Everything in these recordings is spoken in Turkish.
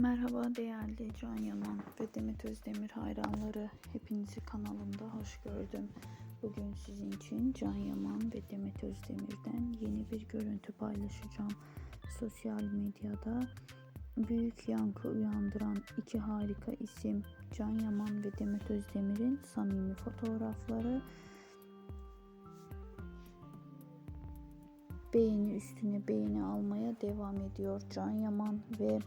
Merhaba değerli Can Yaman ve Demet Özdemir hayranları. Hepinizi kanalımda hoş gördüm. Bugün sizin için Can Yaman ve Demet Özdemir'den yeni bir görüntü paylaşacağım. Sosyal medyada büyük yankı uyandıran iki harika isim Can Yaman ve Demet Özdemir'in samimi fotoğrafları beğeni üstüne beğeni almaya devam ediyor. Can Yaman ve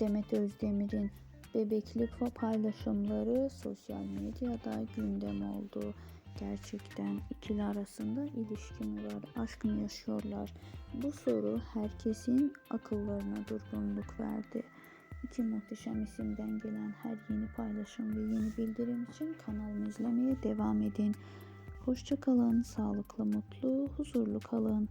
Demet Özdemir'in bebekli paylaşımları sosyal medyada gündem oldu. Gerçekten ikili arasında ilişki mi var, aşk mı yaşıyorlar? Bu soru herkesin akıllarına durgunluk verdi. İki muhteşem isimden gelen her yeni paylaşım ve yeni bildirim için kanalımı izlemeye devam edin. Hoşçakalın, sağlıklı, mutlu, huzurlu kalın.